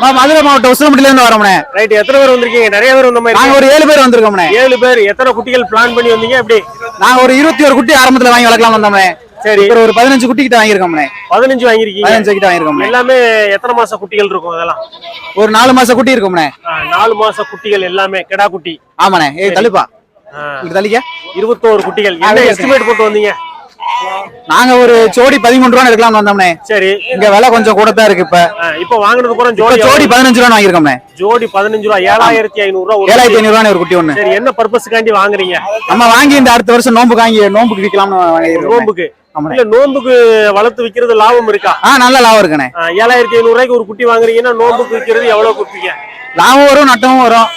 மதுரை மாவட்டம் உசிலம்பட்டில இருந்து வரோம்ண்ணே. ரைட் எத்தனை பேர் வந்திருக்கீங்க? நிறைய பேர் வந்த மாதிரி நாங்க. ஒரு ஏழு பேர் வந்திருக்கோம்ண்ணே. ஏழு பேர் எத்தனை குட்டிகள் பிளான் பண்ணி வந்தீங்க? எப்படி? நாங்க ஒரு இருபத்தி ஒரு குட்டி ஆரம்பத்துல வாங்கி வளர்க்கலாம் வந்தோம்ண்ணே. சரி. இப்போ ஒரு பதினஞ்சு குட்டி கிட்ட வாங்கியிருக்கோம்ண்ணே. பதினஞ்சு வாங்கிருக்கீங்க பதினஞ்சு கிட்ட வாங்கியிருக்கோம்ண்ணே. எல்லாமே எத்தனை மாச குட்டிகள் இருக்கும் அதெல்லாம்? ஒரு நாலு மாசம் குட்டி இருக்கும்ண்ணே. ஆ, நாலு மாச குட்டிகள் எல்லாமே கிடா குட்டி. ஆமாண்ணே. ஏ தள்ளுப்பா. தள்ளிக்க. இருபத்தோரு குட்டிகள். எஸ்டிமேட் போட்டு வந்தீங்க? நாங்க ஒரு ஜோடி பதிமூணு ரூபா எடுக்கலாம்னு வந்தோம்ண்ணே சரி. இங்க விலை கொஞ்சம் கூட தான் இருக்கு இப்ப. இப்போ வாங்குனது இப்ப ஜோடி ஜோடி பதினஞ்சு ரூபா வாங்கியிருக்கோம்ண்ணே ஜோடி பதினஞ்சு ரூபா ஏழாயிரத்தி ஐநூறு ரூபா ஏழாயிரத்தி. ஐநூறு ரூபாய் ஒரு குட்டி ஒண்ணு. சரி என்ன பர்பஸ்க்காண்டி வாங்குறீங்க? நம்ம வாங்கி இந்த அடுத்த வருஷம் நோம்புக்கு வாங்கி நோம்புக்கு விற்கலாம்னு நோம்புக்கு. இல்ல நோம்புக்கு வளர்த்து விக்கிறது லாபம் இருக்கா? ஆ நல்ல லாபம் இருக்குண்ணே. ஆ, ஏழாயிரத்தி ஐநூறு ரூபாய்க்கு ஒரு குட்டி வாங்குறீங்கன்னா நோம்புக்கு விக்கிறது எவ்வளவு குட்டிங்க லாபம் வரும் நட்டமும் வரும்.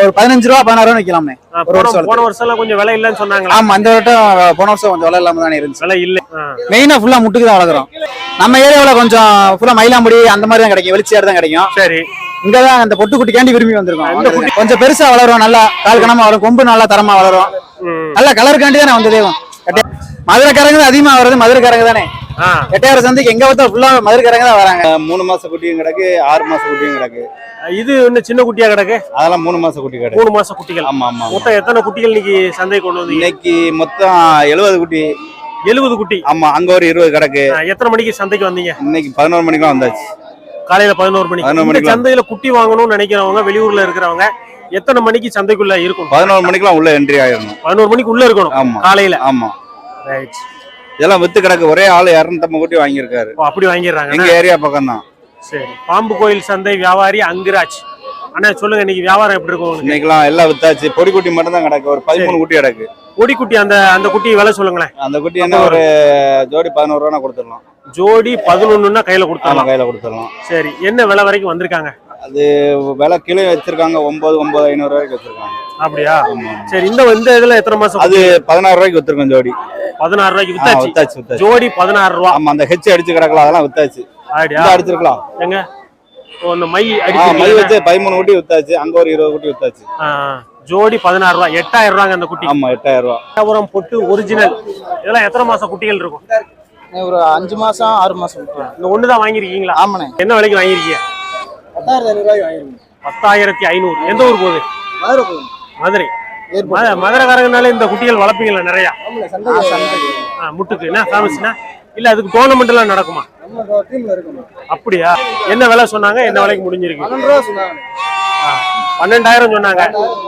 ஒரு பதினஞ்சு ரூபா பதினாறு ரூபா ஒரு போன வருஷம் போன வருஷம் எல்லாம் கொஞ்சம் விலை இல்லைன்னு சொன்னாங்களா? ஆமா இந்த வட்டம் போன வருஷம் கொஞ்சம் விலை இல்லாம தானே இருந்துச்சு. விலை இல்ல. மெயினா ஃபுல்லா முட்டுக்கு தான் வளர்க்குறோம். நம்ம ஏரியாவில் கொஞ்சம் ஃபுல்லா மயிலாம்படி அந்த மாதிரி தான் கிடைக்கும். வெளிச்சியாடு தான் கிடைக்கும். சரி. இங்க தான் அந்த பொட்டு குட்டிக்காண்டி விரும்பி வந்திருக்கோம். கொஞ்சம் பெருசா வளரும் நல்லா கால் கணமா வரும் கொம்பு நல்லா தரமா வளரும். நல்ல கலருக்காண்டி தானே வந்ததே. மதுரைக்காரங்க தான் அதிகமா வர்றது மதுரைக்காரங்க தானே ஆ, எட்டையாறு சந்தைக்கு எங்க பார்த்தா ஃபுல்லா மதுரைக்காரங்க தான் வராங்க. மூணு மாச குட்டியும் கிடக்கு ஆறு மாச குட்டியும் கிடக்கு. இது இன்னும் சின்ன குட்டியா கிடக்கு? அதெல்லாம் மூணு மாச குட்டி கிடக்கு. மூணு மாச குட்டிகள். ஆமா ஆமா. மொத்தம் எத்தனை குட்டிகள் இன்னைக்கு சந்தை கொண்டு வந்தீங்க? இன்னைக்கு மொத்தம் எழுபது குட்டி. எழுபது குட்டி. ஆமா அங்க ஒரு இருபது கிடக்கு. எத்தனை மணிக்கு சந்தைக்கு வந்தீங்க? இன்னைக்கு பதினோரு மணிக்கெல்லாம் வந்தாச்சு. காலையில பதினோரு மணிக்கு. 11 இந்த மணிக்கு சந்தையில குட்டி வாங்கணும்னு நினைக்கிறவங்க வெளியூர்ல இருக்கிறவங்க எத்தனை மணிக்கு சந்தைக்குள்ள இருக்கும் பதினோரு மணிக்கெல்லாம் உள்ள என்ட்ரி ஆயிடணும். பதினோரு மணிக்கு உள்ள இருக்கணும். ஆமா காலையில. ஆமா. ரைட் இதெல்லாம் வித்து கிடக்கு. ஒரே ஆளு இரநூத்தம்பது குட்டி வாங்கியிருக்காரு. அப்படி வாங்கிடுறாங்க எங்க ஏரியா பக்கம் தான் சரி. பாம்பு கோயில் சந்தை வியாபாரி அங்குராஜ். அண்ணா சொல்லுங்க இன்னைக்கு வியாபாரம் எப்படி இருக்கும் இன்னைக்கெல்லாம் எல்லாம் வித்தாச்சு. பொடி குட்டி மட்டும் தான் கிடக்கு. ஒரு பதிமூணு குட்டி கிடக்கு. கொடி குட்டி அந்த அந்த குட்டி விலை சொல்லுங்களேன். அந்த குட்டி என்ன ஒரு ஜோடி பதினோரு ரூபா கொடுத்துடலாம். ஜோடி பதினொன்னுன்னா கையில கொடுத்தாங்க கையில கொடுத்துடலாம். சரி. என்ன விலை வரைக்கும் வந்திருக்காங்க? அது விலை கிலோ வச்சிருக்காங்க. ஒன்பது ஒன்பது ஐநூறு ரூபாய்க்கு வச்சிருக்காங்க. அப்படியா? சரி இந்த இந்த இதுல எத்தனை மாசம் அது பதினாறு ரூபாய்க்கு வித்துருக்கோம் ஜோடி. பதினாறு ரூபாய்க்கு வித்தாச்சு? வித்தாச்சு வித்தாச்சு. ஜோடி பதினாறு ரூபா. ஆமா அந்த ஹெச் அடிச்சு கிடக்கலாம் அதெல்லாம் வித்தாச்சு. அடிச்சிருக்கலாம். எங்க? மை மை அடிச்சு வச்சு பதிமூணு குட்டி வித்தாச்சு. அங்க ஒரு இருபது குட்டி வித்தாச்சு. ஜோடி பதினாறு ரூபா. எட்டாயிரம் ரூபாங்க அந்த குட்டி. ஆமா எட்டாயிரம் ரூபா. பொட்டு ஒரிஜினல் இதெல்லாம் எத்தனை மாசம் குட்டிகள் இருக்கும்? ஒரு அஞ்சு மாசம் ஆறு மாசம். இந்த ஒண்ணுதான் வாங்கிருக்கீங்களா ஆமாண்ணே. என்ன விலைக்கு வாங்கிருக்கீங்க பத்தாயிரத்தி ஐநூறு. பத்தாயிரத்தி எந்த ஊர் போகுது? மதுரை. போகும் மதுரை மதுரைக்காரங்கனால இந்த குட்டிகள் வளர்ப்பீங்களா நிறைய? முட்டுக்கு. என்ன ஃபேமஸ்னா இல்ல அதுக்கு டோர்னமெண்ட் எல்லாம் நடக்குமா? அப்படியா? என்ன விலை சொன்னாங்க? என்ன விலைக்கு முடிஞ்சிருக்கு? பன்னெண்டாயிரம் சொன்னாங்க.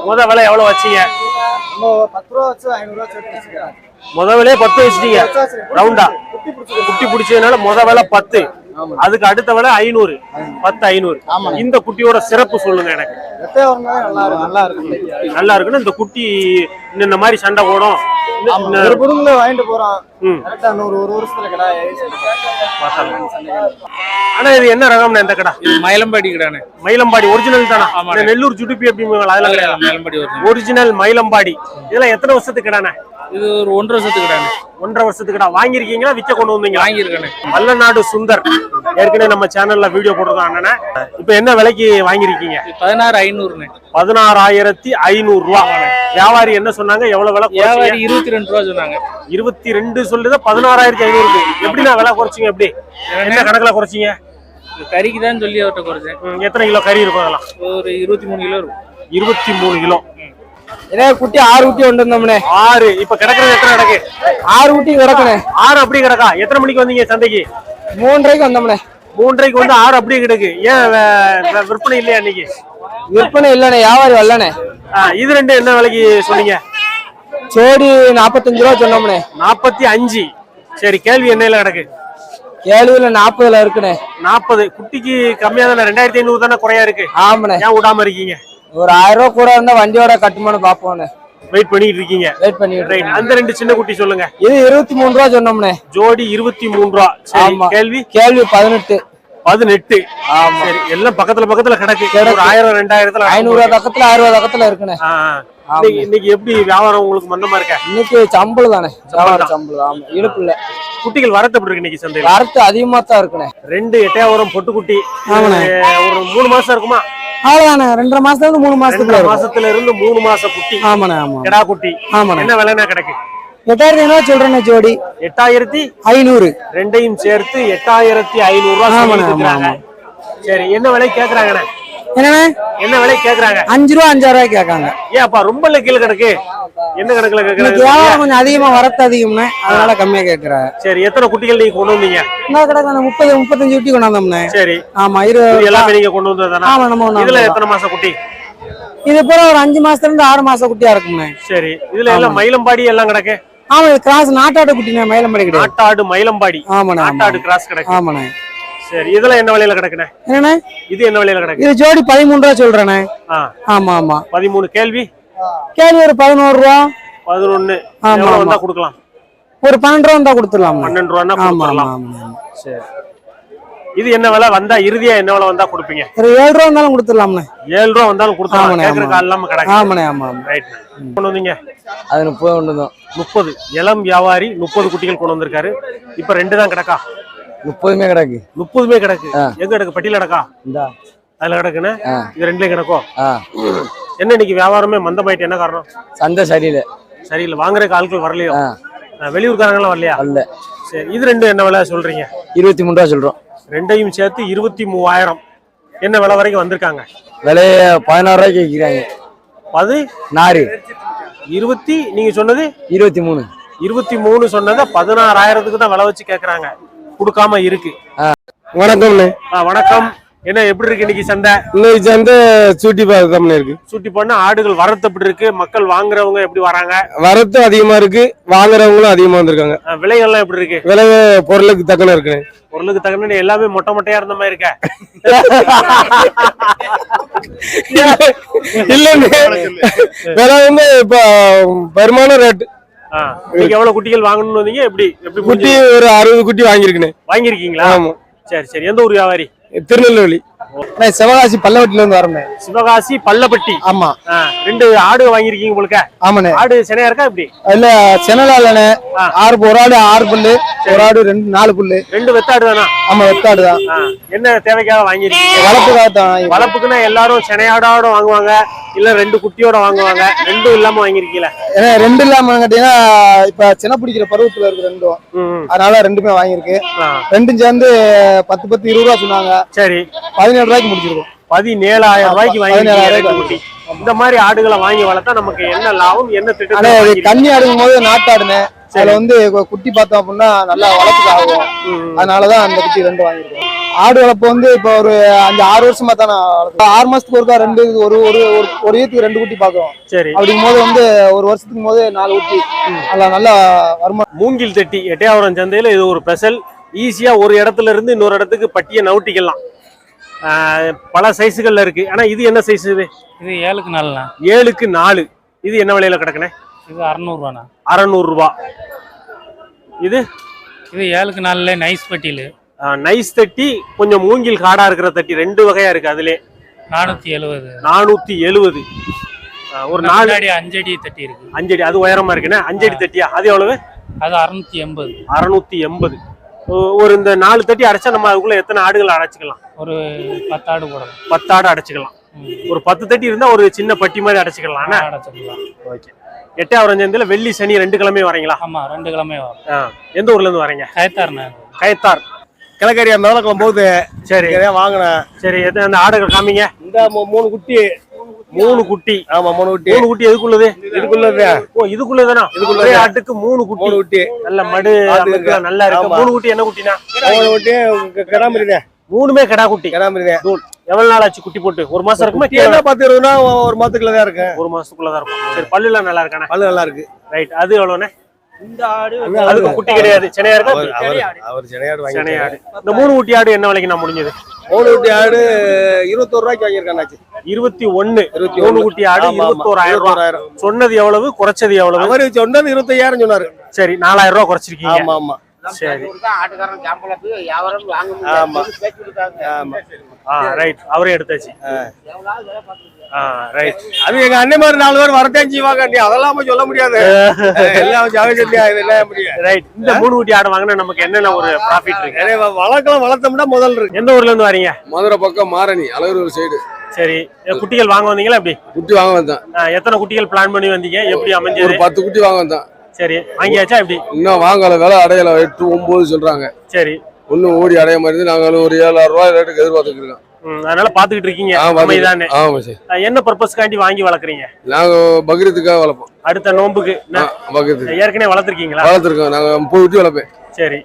முத விலை எவ்வளவு வச்சீங்க? முத விலையே பத்து வச்சிட்டீங்க. ரவுண்டா குட்டி பிடிச்சதுனால முத விலை பத்து. அதுக்கு அடுத்த விலை ஐநூறு பத்து ஐநூறு. இந்த குட்டியோட சிறப்பு சொல்லுங்க எனக்கு. நல்லா இருக்கு நல்லா இருக்குன்னு இந்த குட்டி இந்த- இந்த மாதிரி சண்டை போடும். வாங்கிட்டு போறோம். ஆனா இது என்ன ரகம்னா இந்த கடை? மயிலம்பாடி கிடானே மயிலம்பாடி ஒரிஜினல் தானா? நெல்லூர் ஜுடுப்பி அப்படிங்குவாங்க அதெல்லாம் கிடையாது. மயிலம்பாடி ஒரிஜினல் மயிலம்பாடி. இதெல்லாம் எத்தனை வருஷத்துக்கு கடானே இது ஒரு ஒன்றரை வருஷத்துக்கு கிடானே ஒன்றரை வருஷத்துக்கு கடை வாங்கியிருக்கீங்களா? விற்க கொண்டு வந்தீங்க வாங்கியிருக்கானே. வல்லநாடு சுந்தர். ஏற்கனவே நம்ம சேனல்ல வீடியோ போட்டிருக்கோம் அண்ணனே. இப்போ என்ன விலைக்கு வாங்கியிருக்கீங்க? பதினாறு ஐநூறுண்ணே பதினாறாயிரத்தி ஐநூறு ரூபா வியாபாரி என்ன சொன்னாங்க? எவ்வளவு விலை வியாபாரி இருபத்தி ரெண்டு ரூபா சொன்னாங்க. இருபத்தி ரெண்டு சொல்லுது பதினாறாயிரத்தி ஐநூறுக்கு. எப்படி நான் விலை குறைச்சிங்க எப்படி? என்ன கணக்குல குறைச்சிங்க? கறிக்கு தான் சொல்லி அவர்கிட்ட குறைச்சேன். எத்தனை கிலோ கறி இருக்கும் அதெல்லாம்? ஒரு இருபத்தி மூணு கிலோ இருக்கும். இருபத்தி மூணு கிலோ. இதே குட்டி ஆறு குட்டி கொண்டு வந்தோம்னே. ஆறு. இப்ப கிடக்குறது எத்தனை கிடக்கு? ஆறு குட்டி கிடக்குனே. ஆறு அப்படி கிடக்கா? எத்தனை மணிக்கு வந்தீங்க சந்தைக்கு? மூன்றரைக்கு வந்தோம்னே. மூன்றரைக்கு வந்து ஆறு அப்படியே கிடக்கு. ஏன் விற்பனை இல்லையா இன்னைக்கு? விற்பனை இல்லண்ணே வியாபாரி வரலண்ணே இது ரெண்டு என்ன விலைக்கு சொன்னீங்க? ஜோடி நாற்பத்தஞ்சு ரூபா சொன்னோம்னே. நாற்பத்தி அஞ்சு. சரி கேள்வி என்னையில கிடக்கு? கேள்வியில நாற்பதுல இருக்குண்ணே நாற்பது குட்டிக்கு கம்மியா தானே ரெண்டாயிரத்தி ஐநூறு தானே குறையா இருக்கு? ஆமாண்ணே. ஏன் விடாம இருக்கீங்க? ஒரு ஆயிரம் ரூபா கூட இருந்தா வண்டியோட கட்டுமானம் பாப்போண்ணே வெயிட் பண்ணிட்டு இருக்கீங்க. வெயிட் பண்ணிட்டு. அந்த ரெண்டு சின்ன குட்டி சொல்லுங்க. இது இருபத்தி மூணு ரூபா சொன்னோம்னே. ஜோடி இருபத்தி மூணு ரூபா. கேள்வி? கேள்வி பதினெட்டு. பதினெட்டு. ஆமா. சரி எல்லாம் பக்கத்துல பக்கத்துல கிடக்கு. ஆயிரம் ரெண்டாயிரத்துல ஐநூறு ரூபா பக்கத்துல ஆயிரம் ரூபா பக்கத்துல இருக்குண்ணே. இன்னைக்கு எப்படி வியாபாரம் உங்களுக்கு மந்தமா இருக்க? இன்னைக்கு சம்பளம் தானே. வியாபார தான். சம்பளம் ஆமா. இடுப்பு இல்ல. குட்டிகள் வரத்து எப்படி இருக்கு இன்னைக்கு சந்தையில? வரத்து அதிகமா தான் இருக்குண்ணே. ரெண்டு எட்டையாவரம் பொட்டுக்குட்டி. ஒரு மூணு மாசம் இருக்குமா? அவ்வளவுதானே ரெண்டரை மாசத்துல இருந்து மூணு மாசத்துக்குள்ள ரெண்டு இருக்கும். மாசத்துல இருந்து மூணு மாச குட்டி. ஆமாண்ணே ஆமா. கிடா குட்டி. ஆமாண்ணே. என்ன விலைனா கிடக்கு? எட்டாயிரத்தி ஐநூறு சொல்றேண்ணே ஜோடி. எட்டாயிரத்தி ஐநூறு. ரெண்டையும் சேர்த்து எட்டாயிரத்தி ஐநூறு ரூபாய் ஆமாண்ணே, ஆமா, சரி என்ன விலை கேக்குறாங்கண்ணே? என்ன விலை கேக்குறாங்க? அஞ்சு ரூபா அஞ்சாறு ரூபாய் கேட்காங்க. ஏன்ப்பா ரொம்ப கீழே கிடக்கு. என்ன கணக்குல கேக்குறாங்க கொஞ்சம் அதிகமா வரத்து அதிகம்ண்ணே. அதனால கம்மியா கேட்கறாங்க சரி எத்தனை குட்டிகள் நீங்க கொண்டு வந்தீங்க? இந்த கிடக்கு முப்பது முப்பத்தஞ்சு குட்டி கொண்டாந்தோம்ண்ணே சரி. ஆமா இருபது எல்லாமே நீங்க கொண்டு வந்ததானா ஆமா நம்ம இதுல. எத்தனை மாசம் குட்டி? இது பூரா ஒரு அஞ்சு மாசத்துல இருந்து ஆறு மாசம் குட்டியா இருக்கும்ண்ணே. சரி. இதுல எல்லாம் மயிலம்பாடி எல்லாம் கிடக்கு? ஆமா கிராஸ் நாட்டாடு குட்டிண்ணே மயிலம்படி கிடையாது. நாட்டாடு மயிலம்பாடி. ஆமா நாட்டாடு கிராஸ் கிடக்கு. ஆமாண்ணே. சரி இதுல என்ன விலையில கிடக்குண்ணே? என்னண்ணே? இது என்ன விலையில கிடக்கு? இது ஜோடி பதிமூணு ரூபா சொல்றேண்ணே ஆமா ஆமா. பதிமூணு கேள்வி? கேள்வி ஒரு பதினோரு ரூபா. பதினொன்னு. வந்தா கொடுக்கலாம்? ஒரு பன்னெண்டு ரூபா வந்தா கொடுத்துடலாம் பன்னெண்டு ரூபான்னா ஆமா ஆமா கொடுத்துடலாம். ஆமா சரி. இது என்ன விலை? வந்தா இறுதியா என்ன விலை வந்தா கொடுப்பீங்க? ஒரு ஏழு ரூபா இருந்தாலும் கொடுத்துடலாம்ண்ணே. ஏழு ரூபா வந்தாலும் கொடுத்துடலாம். கால் இல்லாம கிடக்கு. ஆமாண்ணே ஆமா ஆமா. ரைட் கொண்டு வந்தீங்க? அது முப்பது ஒன்று தான் முப்பது. இளம் வியாபாரி முப்பது குட்டிகள் கொண்டு வந்திருக்காரு. இப்ப ரெண்டு தான் கிடக்கா? முப்பதுமே கிடக்கு. முப்பதுமே கிடக்கு. எங்க கிடக்கு? பட்டியல கிடக்கா? இந்தா. அதுல கிடக்குன்னு. இது ரெண்டுலயும் கிடக்கும். என்ன இன்னைக்கு வியாபாரமே மந்தமாயிட்டு என்ன காரணம்? சந்தை சரியில்லை. சரியில்லை. வாங்குறதுக்கு ஆட்கள் வரலையோ? வெளியூர்காரங்களாம் வரலையா? அல்ல சரி இது ரெண்டும் என்ன விலை சொல்றீங்க? இருபத்தி மூணு ரூபா சொல்றோம். ரெண்டையும் சேர்த்து இருபத்தி மூவாயிரம். என்ன விலை வரைக்கும் வந்திருக்காங்க? விலைய பதினாறு ரூபாய்க்கு விற்கிறாங்க. நாறு. இருபத்தி நீங்க சொன்னது? இருபத்தி மூணு. இருபத்தி மூணு சொன்னதை பதினாறாயிரத்துக்கு தான் விலை வச்சு கேக்குறாங்க. கொடுக்காம இருக்கு. வணக்கம்ண்ணே. வணக்கம். என்ன எப்படி இருக்கு இன்னைக்கு சந்தை இன்னைக்கு சந்தை சூட்டி பார்க்கம்னு இருக்கு. சுட்டி பண்ண ஆடுகள் வரத்து எப்படி இருக்கு? மக்கள் வாங்குறவங்க எப்படி வராங்க? வரத்து அதிகமா இருக்கு. வாங்குறவங்களும் அதிகமா வந்திருக்காங்க. விலைகள்லாம் எப்படி இருக்கு? விலை பொருளுக்கு தக்கன இருக்குண்ணே. பொருளுக்கு தகுந்த எல்லாமே மொட்டை மொட்டையா இருந்த மாதிரி இருக்க. இல்லண்ணே. விலை வந்து இப்ப பெருமான ரேட் ஆ, நீங்க எவ்வளவு குட்டிகள் வாங்கணும்னு வந்தீங்க? எப்படி எப்படி குட்டி? ஒரு அறுபது குட்டி வாங்கியிருக்குண்ணே வாங்கியிருக்கீங்களா? ஆமா. சரி சரி. எந்த ஊர் வியாபாரி? திருநெல்வேலி. சிவகாசி பல்லவட்டில இருந்து வரமே சிவகாசி பள்ளப்பட்டி ஆமா. ரெண்டு ஆடு வாங்கியிருக்கீங்க போலுக்க. ஆமாண்ணே. ஆடு சினையா இருக்கா இப்படி இல்ல செனலாலண்ணே. ஆறு ஒரு ஆடு ஆறு புல்லு ஒரு ஆடு ரெண்டு நாலு புல்லு. ரெண்டு வெத்தாடு தானா ஆமா வெத்தாடு தான் என்ன தேவைக்காக வாங்கியிருக்கீங்க? வளர்ப்புக்காக தான் வளர்ப்புக்குன்னா எல்லாரும் செனையாடோட வாங்குவாங்க இல்ல ரெண்டு குட்டியோட வாங்குவாங்க ரெண்டும் இல்லாம வாங்கியிருக்கீங்களா? ஏன்னா ரெண்டு இல்லாம கேட்டீங்கன்னா இப்ப சின்ன பிடிக்கிற பருவத்துல இருக்கு ரெண்டும். அதனால ரெண்டுமே வாங்கியிருக்கு. ஆ, ரெண்டும் சேர்ந்து பத்து பத்து இருபது ரூபா சொன்னாங்க. சரி. பதினேழு ரூபாய்க்கு முடிச்சிருக்கோம் பதினேழாயிரம் ரூபாய்க்கு குட்டி. இந்த மாதிரி ஆடுகளை வாங்கி வளர்த்தா நமக்கு என்ன லாபம் என்ன திட்டம் இது கண்ணி அடுக்கும் போது நாட்டாடுனே அதுல வந்து குட்டி பார்த்தோம் அப்படின்னா நல்லா வளர்ப்புக்கு ஆகும். அதனாலதான் அந்த குட்டி ரெண்டு வாங்கியிருக்கோம். ஆடு வளர்ப்பு வந்து இப்போ ஒரு அஞ்சு ஆறு வருஷமா தான். ஆறு மாசத்துக்கு ஒருக்கா ரெண்டு ஒரு ஒரு ஒரு ஈத்துக்கு ரெண்டு குட்டி பார்க்குறோம். சரி. அப்படிங்கும் போது வந்து ஒரு வருஷத்துக்கு போது நாலு குட்டி. நல்லா நல்லா வருமானம். மூங்கில் தட்டி எட்டையாவரம் சந்தையில இது ஒரு ஸ்பெஷல். ஈஸியா ஒரு இடத்துல இருந்து இன்னொரு இடத்துக்கு பட்டியை நவுட்டிக்கலாம். பல சைஸுகள்ல இருக்கு. ஆனா இது என்ன சைஸ் இது? இது ஏழுக்கு நாலுண்ணா. ஏழுக்கு நாலு. இது என்ன விலையில கிடக்குனே இது அறநூறுவாண்ணா. அறநூறு ரூபா இது? இது ஏழுக்கு நாலுல நைஸ் பட்டியல். நைஸ் தட்டி கொஞ்சம் மூங்கில் காடா இருக்கிற தட்டி ரெண்டு வகையா இருக்கு அதுல. நானூத்தி எழுபது நானூத்தி எழுவது. ஒரு நாலு நாலு அஞ்சடி தட்டி இருக்கு. அஞ்சடி அது உயரமா இருக்குண்ணே? அஞ்சடி தட்டியா? அது எவ்வளவு? அது அறுநூத்தி எண்பது. அறுநூத்தி எண்பது. ஒரு இந்த நாலு தட்டி அடைச்சா நம்ம அதுக்குள்ள எத்தனை ஆடுகள் அடைச்சிக்கலாம்? ஒரு பத்தாடு போடலாம் பத்து ஆடு அடைச்சிக்கலாம் ஒரு பத்து தட்டி இருந்தா ஒரு சின்ன பட்டி மாதிரி அடைச்சிக்கலாம். அடைச்சிடலாம். ஓகே. எட்டாவது சந்தையில வெள்ளி சனி ரெண்டு கிழமை வரீங்களா? ஆமா ரெண்டு கிழமை வரும். ஆ, எந்த ஊர்ல இருந்து வரீங்க? கயத்தாருண்ணா கயத்தார் கிழக்கறி அந்த கிளம்ப போகுது. சரி. வாங்கினேன். சரி எத்தனை அந்த ஆடுகள் காமிங்க. இந்த மூணு குட்டி. மூணு குட்டி. ஆமா மூணு குட்டி. மூணு குட்டி எதுக்குள்ளது? இதுக்குள்ளது. ஓ இதுக்குள்ளதானா? இதுக்குள்ள ஆட்டுக்கு மூணு குட்டி. மூணு குட்டி. நல்ல மடு நல்லா இருக்கு. மூணு குட்டி என்ன குட்டினா? மூணு குட்டி கிடாமரிதே மூணுமே கடா குட்டி. கிடாமரிதே தூள். எவ்வளவு நாள் ஆச்சு குட்டி போட்டு? ஒரு மாசம் இருக்குமா? என்ன பத்து இருபதுனா ஒரு மாசத்துக்குள்ள தான் இருக்கு ஒரு மாசத்துக்குள்ளதான் இருக்கும். சரி பல்லுலாம் நல்லா இருக்கானே பல்லு நல்லா இருக்கு. ரைட் அது அதுக்கு குட்டி கிடையாது. சென்னையா இருக்கா? அவர் சென்னையாடு. வாங்கி சென்னையாடு இந்த மூணு குட்டி ஆடு என்ன விலைக்கு நான் முடிஞ்சது? மூணு குட்டி ஆடு இருபத்தோரு ரூபாய்க்கு வாங்கியிருக்காண்ணாச்சு இருபத்தி ஒண்ணு இருபத்தி மூணு. குட்டி ஆடு. இருபத்தோராயிரம் ரூபாய். சொன்னது எவ்வளவு குறைச்சது எவ்வளவு? அவரு சொன்னது இருபத்தையாயிரம் சொன்னாரு. சரி நாலாயிரம் ரூபாய் குறைச்சிருக்கீங்க. ஆமா ஆமா. சரி. ஆமா. ஆமா. ஆ ரைட் அவரே எடுத்தாச்சு. ரைட் அது எங்க அண்ணன் மாதிரி நாலு பேர் வரத்தான் செய்வாங்க அதெல்லாம் சொல்ல முடியாது. எல்லாம் ரைட் இந்த மூணு குட்டி ஆடு வாங்கினா நமக்கு என்னென்ன ஒரு ப்ராஃபிட் இருக்கு? நிறைய வளர்க்கலாம் வளர்த்தோம்னா முதல் இருக்கு. எந்த ஊர்ல இருந்து வரீங்க? மதுரை பக்கம் மாரணி அழகர் சைடு சரி. குட்டிகள் வாங்க வந்தீங்களா எப்படி? குட்டி வாங்க வந்தேன். எத்தனை குட்டிகள் பிளான் பண்ணி வந்தீங்க? எப்படி ஒரு அமைஞ்சது? பத்து குட்டி வாங்க வந்தேன். சரி வாங்கியாச்சா எப்படி? இன்னும் வாங்கல விலை அடையல எட்டு ஒன்பது சொல்றாங்க. சரி. ஒன்னும் ஓடி அடைய மாதிரி நாங்களும் ஒரு ஏழாயிரம் ரூபாய் ரேட்டுக்கு ம், அதனால பாத்துக்கிட்டு இருக்கீங்க. ஆமா சார். என்ன பர்பஸ்க்காண்டி வாங்கி வளர்க்குறீங்க? நாங்க பக்ரீத்துக்காக வளர்ப்போம். அடுத்த நோம்புக்கு? பக்ரீத்துக்கு. ஏற்கனவே வளர்த்துருக்கீங்களா? வளர்த்துருக்கோம். நாங்க முப்பது குட்டி வளர்ப்பேன். சரி.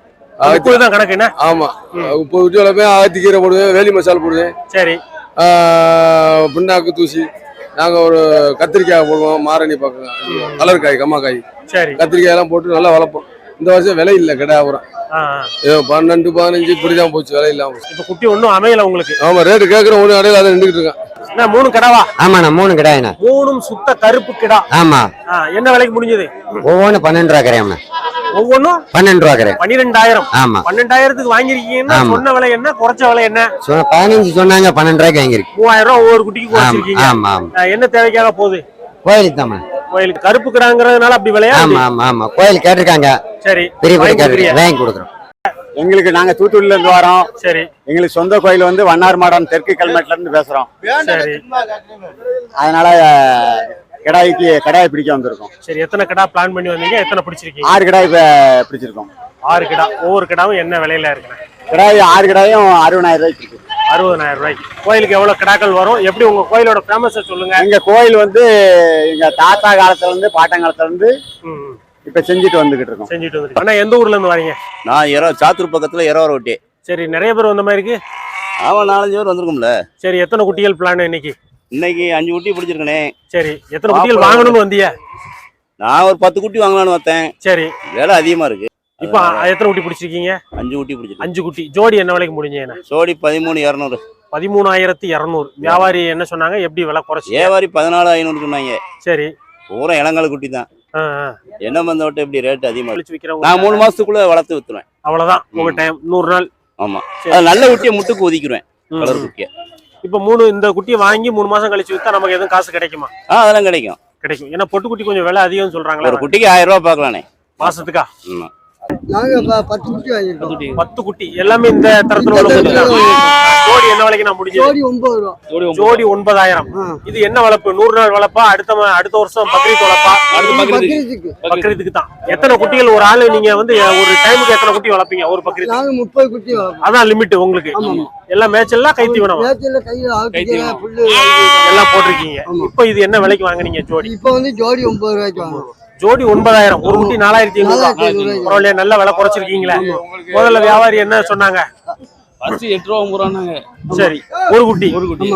தான் கணக்கு என்ன? ஆமா. முப்பது குட்டி வளர்ப்பேன். ஆயிரத்தி கீரை போடுவேன் வேலி மசாலா போடுவேன். சரி. ஆ, பின்னாக்கு தூசி. நாங்க ஒரு கத்திரிக்காய் போடுவோம் மாரணி பக்கம். கலர் காய் கம்மா காய் சரி. கத்திரிக்காய் எல்லாம் போட்டு நல்லா வளர்ப்போம். இந்த வருஷம் விலை இல்லை கடை. ஏதோ பன்னெண்டு பதினஞ்சு இப்படிதான் போச்சு விலை இல்லாம போச்சு. இப்ப குட்டி ஒண்ணும் அமையல உங்களுக்கு? ஆமா ரேட்டு கேட்குற ஒன்று இடையில அதை நின்றுட்டு இருக்கேன். என்ன மூணு கிடாவா? ஆமாண்ணா மூணு கிடாயிண்ணா மூணும் சுத்த கருப்பு கிடா. ஆமா. என்ன விலைக்கு முடிஞ்சது? ஒவ்வொன்றும் பன்னெண்டு ரூபா கரையாம்ண்ணா ஒவ்வொன்றும் பன்னெண்டு ரூபா கரை பன்னிரெண்டாயிரம். ஆமா. பன்னெண்டாயிரத்துக்கு வாங்கிருக்கீங்கன்னா. சொன்ன விலை என்ன குறைச்ச விலை என்ன? பதினஞ்சு சொன்னாங்க பன்னெண்டு ரூபாய்க்கு வாங்கியிருக்கு. மூவாயிரம் ஒவ்வொரு குட்டிக்கு குறைச்சிருக்கீங்க. ஆமா என்ன தேவைக்காக போகுது? கோயிலுக்கு தாம்மா கோயிலுக்கு. கருப்பு கிடாங்கிறதுனால அப்படி விலையா? ஆமா ஆமா ஆமா. கோயில் கேட்டிருக்காங்க. சரி. பெரிய வாங்கி பெரிய கொடுக்குறோம். எங்களுக்கு நாங்க தூத்துக்குடியில இருந்து வரோம். சரி. எங்களுக்கு சொந்த கோயில் வந்து வண்ணார் மாடம் தெற்கு கல்மேட்ல இருந்து பேசுறோம். சரி. அதனால கிடாய்க்கு கடாய் பிடிக்க வந்திருக்கோம். சரி எத்தனை கிடா பிளான் பண்ணி வந்தீங்க? எத்தனை பிடிச்சிருக்கீங்க? ஆறு கிடாய் பிடிச்சிருக்கோம். ஆறு கிடா. ஒவ்வொரு கிடாவும் என்ன விலையில இருக்கு கிடாய் ஆறு கிடாயும் அறுபதாயிரம் ரூபாய்க்கு இருக்கு அறுபதாயிரம் ரூபாய்க்கு. கோயிலுக்கு எவ்வளவு கிடாக்கள் வரும்? எப்படி உங்க கோயிலோட ஃபேமஸ் சொல்லுங்க. எங்க கோயில் வந்து எங்க தாத்தா காலத்துல இருந்து பாட்டங்காலத்துல இருந்து. இப்ப செஞ்சுட்டு வந்துகிட்டு இருக்கோம். செஞ்சுட்டு வந்துருக்கு அண்ணா எந்த ஊர்ல இருந்து வரீங்க? நான் இரோ சாத்தூர் பக்கத்துல இரவர ஒட்டி சரி நிறைய பேர் வந்த மாதிரி இருக்கு. அவன் நாலஞ்சு பேர் வந்திருக்கும்ல. சரி எத்தனை குட்டிகள் பிளான் இன்னைக்கு? இன்னைக்கு அஞ்சு குட்டி பிடிச்சிருக்கனே. சரி எத்தனை குட்டிகள் வாங்கணும்னு வந்தீங்க நான் ஒரு பத்து குட்டி வாங்கலாம்னு பார்த்தேன் சரி. விலை அதிகமா இருக்கு. இப்போ எத்தனை குட்டி பிடிச்சிருக்கீங்க? அஞ்சு குட்டி பிடிச்சிருக்கு. அஞ்சு குட்டி. ஜோடி என்ன விலைக்கு முடிஞ்சீங்க சோடி பதிமூணு இரநூறு. பதிமூணாயிரத்தி இரநூறு. வியாபாரி என்ன சொன்னாங்க? எப்படி விலை குறைச்சி? ஏவாரி பதினாலு ஐநூறு சொன்னாங்க. சரி. பூரா இளங்கால குட்டி தான். என்ன பந்த விட்டு எப்படி ரேட் அதிகமா நான் மூணு மாசத்துக்குள்ள வளர்த்து வித்துருவேன். அவ்வளவுதான். உங்க டைம் நூறு நாள். ஆமா. நல்ல குட்டியை முட்டுக்கு ஒதுக்கிடுவேன் கலர். குட்டியை. இப்போ மூணு இந்த குட்டியை வாங்கி மூணு மாசம் கழிச்சு வித்தா நமக்கு எதுவும் காசு கிடைக்குமா? ஆ அதெல்லாம் கிடைக்கும். கிடைக்கும். ஏன்னா பொட்டு குட்டி கொஞ்சம் விலை அதிகம்னு சொல்றாங்களா. ஒரு குட்டிக்கு ஆயிரம் ரூபாய் பார்க்கலானே. மாசத்துக்கா? நாங்க பத்து குட்டி வாங்கியிருக்கோம். பத்து குட்டி. எல்லாமே இந்த தரத்துல உள்ள. ஜோடி என்ன விலைக்கு நான் முடிஞ்சது? ஜோடி ஒன்பது ரூபா. ஜோடி ஒன்பதாயிரம். இது என்ன வளர்ப்பு நூறு நாள் வளர்ப்பா அடுத்த ம- அடுத்த வருஷம் பக்ரீத் வளர்ப்பா பக்ரீத்துக்கு. பக்ரீத்துக்கு தான். எத்தனை குட்டிகள் ஒரு ஆளு நீங்க வந்து ஒரு டைமுக்கு எத்தனை குட்டி வளர்ப்பீங்க? ஒரு பக்ரீத் நாங்க முப்பது குட்டி அதான் லிமிட் உங்களுக்கு. எல்லாம் கை தீவனம் கையில ஆட்டுக்கீரை புல்லு எல்லாம் போட்டிருக்கீங்க. இப்போ இது என்ன விலைக்கு வாங்குனீங்க ஜோடி? இப்ப வந்து ஜோடி ஒன்பது ரூபாய்க்கு வாங்குறோம். ஜோடி ஒன்பதாயிரம். ஒரு குட்டி நாலாயிரத்தி ஐநூறு. பரவாயில்லையா நல்ல விலை குறைச்சிருக்கீங்களே. முதல்ல வியாபாரி என்ன சொன்னாங்க? ஃபர்ஸ்ட் எட்டு ரூபா ஒன்பது ரூபாங்க சரி ஒரு குட்டி. ஒரு குட்டி.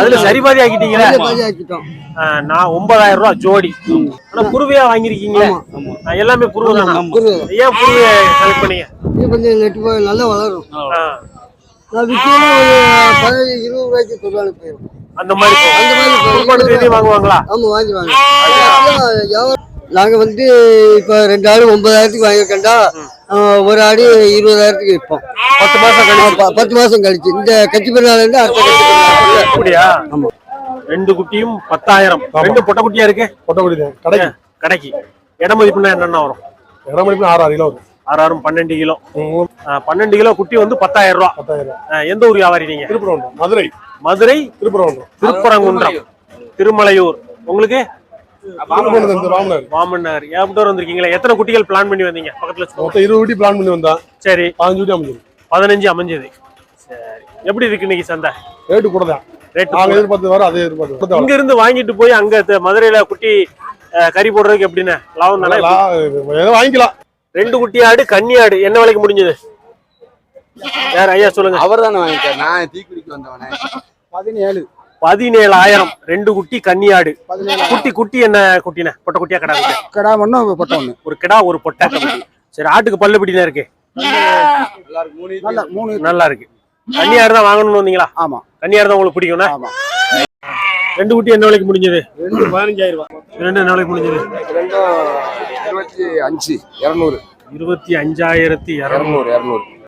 அதுல சரி பாதி ஆக்கிட்டீங்களே நான் ஒன்பதாயிரம் ரூபாய் ஜோடி. ஆனா குருவியா வாங்கிருக்கீங்களே எல்லாமே குருவை தானா. ஏன் குருவிய செலக்ட் பண்ணீங்க? இது கொஞ்சம் நெட்டு நல்லா வளரும். நான் பதினஞ்சு இருபது ரூபாய்க்கு தொழிலாளி போயிடும் அந்த மாதிரி அந்த மாதிரி வாங்குவாங்களா? ஆமா வாங்கி வாங்க. நாங்க வந்து இப்ப ரெண்டு ஆடு ஒன்பதாயிரத்துக்கு வாங்கியிருக்கேன்டா. ஒரு ஆடு இருபதாயிரத்துக்கு விற்போம். பத்து மாசம் கழிச்சு. பத்து மாசம் கழிச்சு. இந்த கட்சி பிறநாள் இருந்து அடுத்த கட்சி அப்படியா? ஆமா. ரெண்டு குட்டியும் பத்தாயிரம். ரெண்டு பொட்டை குட்டியா இருக்கு? கொட்டக்குடி தான். கடைக்கு. கடைக்கு. இட மதிப்புனா என்னென்ன வரும்? இடம் மணிக்கு ஆறு ஆறு கிலோ வரும். ஆறாயிரம் பன்னெண்டு கிலோ. பன்னெண்டு கிலோ குட்டி வந்து பத்தாயிரம் ரூபா. பத்தாயிரம். எந்த ஊர் வியாபாரி நீங்க? திருப்பரங்குன்றம் மதுரை. மதுரை திருப்பரங்குன்றம். திருப்பரங்குன்றம் திருமலையூர். உங்களுக்கு? நகர் ஏப்டோர் வந்திருக்கீங்களா? எத்தனை குட்டிகள் பிளான் பண்ணி வந்தீங்க? பக்கத்துல. மொத்தம் இருபது குட்டி பிளான் பண்ணி வந்தான். சரி. பதினஞ்சு குட்டி அமைஞ்சது. பதினஞ்சு அமைஞ்சது. சரி. எப்படி இருக்கு இன்னைக்கு சந்தை? ரேட்டு கூட தான். ரேட் நாங்க எதிர்பார்த்து வர அதே எதிர்பார்த்து வர. இங்க இருந்து வாங்கிட்டு போய் அங்க மதுரையில குட்டி அஹ், கறி போடுறதுக்கு எப்படின்னு லாபம் வாங்கிக்கலாம். ரெண்டு குட்டி ஆடு கன்னி ஆடு. என்ன விலைக்கு முடிஞ்சது? யார் ஐயா சொல்லுங்க. அவர் தானே வாங்கிட்டார். நான் தீக்குடிக்கு வந்தவனே. பதினேழு. பதினேழாயிரம். ரெண்டு குட்டி கன்னி ஆடு குட்டி குட்டி என்ன குட்டின? பொட்டை குட்டியா கடா? கடா மண்ணும் பொட்டை ஒண்ணு. ஒரு கிடா ஒரு பொட்டை. சரி ஆட்டுக்கு பல்லு பிடினா இருக்கு? நல்ல மூணு நல்லா இருக்கு. கன்னி ஆடு தான் வாங்கணும்னு வந்தீங்களா? ஆமா. கன்னி ஆடு தான் உங்களுக்கு பிடிக்கும்னா? ஆமா. ரெண்டு குட்டி என்ன விலைக்கு முடிஞ்சது? ரெண்டு பதினஞ்சாயிரம் ரூபாய். ரெண்டு என்ன விலைக்கு முடிஞ்சது? இருபத்தி அஞ்சு இரநூறு. இருபத்தி அஞ்சாயிரத்தி இரநூறு இரநூறு.